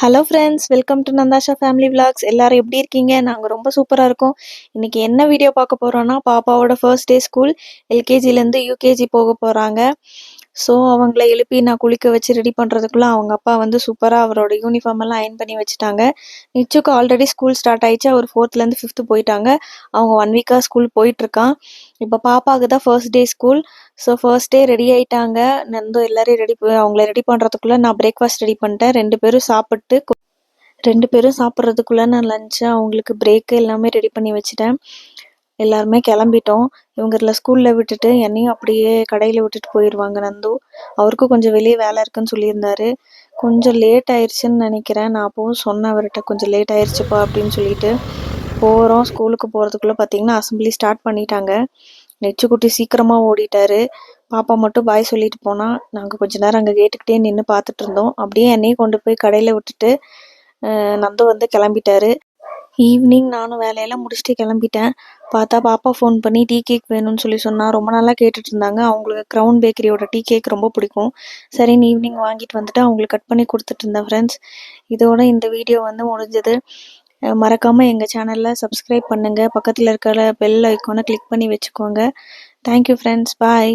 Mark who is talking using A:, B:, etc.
A: Hello friends welcome to Nandasha family vlogs எல்லோரும் எப்படி இருக்கீங்க? நாங்கள் ரொம்ப சூப்பராக இருக்கோம். இன்றைக்கி என்ன வீடியோ பார்க்க போகிறோன்னா பாப்பாவோட ஃபர்ஸ்ட் டே ஸ்கூல் எல்கேஜிலேருந்து யூகேஜி போக போகிறாங்க ஸோ அவங்கள எழுப்பி நான் குளிக்க வச்சு ரெடி பண்ணுறதுக்குள்ளே அவங்க அப்பா வந்து சூப்பராக அவரோட யூனிஃபார்ம் எல்லாம் அயன் பண்ணி வச்சுட்டாங்க. நிச்சுக்கு ஆல்ரெடி ஸ்கூல் ஸ்டார்ட் ஆயிடுச்சு. அவர் ஃபோர்த்லேருந்து ஃபிஃப்த்து போயிட்டாங்க. அவங்க ஒன் வீக்காக ஸ்கூல் போயிட்டுருக்கான் இப்போ பாப்பாவுக்கு தான் first day school so first day ready ஆயிட்டாங்க. நந்தோ எல்லாரையும் ரெடி அவங்கள ரெடி பண்ணுறதுக்குள்ளே நான் பிரேக்ஃபாஸ்ட் ரெடி பண்ணிட்டேன். ரெண்டு பேரும் சாப்பிட்டு ரெண்டு பேரும் சாப்பிட்றதுக்குள்ளே நான் லஞ்சு அவங்களுக்கு பிரேக்கு எல்லாமே ரெடி பண்ணி வச்சுட்டேன். எல்லாருமே கிளம்பிட்டோம். இவங்கள ஸ்கூலில் விட்டுட்டு என்னையும் அப்படியே கடையில் விட்டுட்டு போயிடுவாங்க நந்து. அவருக்கும் கொஞ்சம் வெளியே வேலை இருக்குன்னு சொல்லியிருந்தாரு. கொஞ்சம் லேட் ஆயிடுச்சுன்னு நினைக்கிறேன். நான் அப்போவும் சொன்னேன் அவர்கிட்ட கொஞ்சம் லேட் ஆயிடுச்சுப்பா அப்படின்னு சொல்லிட்டு. போகிறோம் ஸ்கூலுக்கு போகிறதுக்குள்ளே பார்த்தீங்கன்னா அசம்பிளி ஸ்டார்ட் பண்ணிட்டாங்க. நெச்சுக்குட்டி சீக்கிரமாக ஓடிட்டாரு. பாப்பா மட்டும் பாய் சொல்லிட்டு போனால் நாங்கள் கொஞ்ச நேரம் அங்கே கேட்டுக்கிட்டே நின்று பார்த்துட்டு இருந்தோம். அப்படியே என்னையும் கொண்டு போய் கடையில் விட்டுட்டு நந்து வந்து கிளம்பிட்டாரு. ஈவினிங் நானும் வேலையெல்லாம் முடிச்சுட்டு கிளம்பிட்டேன். பார்த்தா பாப்பா ஃபோன் பண்ணி டீ கேக் வேணும்னு சொல்லி சொன்னால் ரொம்ப நாளாக கேட்டுட்டு இருந்தாங்க. அவங்களுக்கு க்ரௌன் பேக்கரியோட டீ கேக் ரொம்ப பிடிக்கும். சரின்னு ஈவினிங் வாங்கிட்டு வந்துட்டு அவங்களுக்கு கட் பண்ணி கொடுத்துட்டு இருந்தேன் ஃப்ரெண்ட்ஸ் இதோட இந்த வீடியோ வந்து முடிஞ்சது. மறக்காமல் எங்கள் சேனலில் சப்ஸ்கிரைப் பண்ணுங்க. பக்கத்தில் இருக்கிற பெல் ஐக்கானை கிளிக் பண்ணி வச்சுக்கோங்க. Thank you friends bye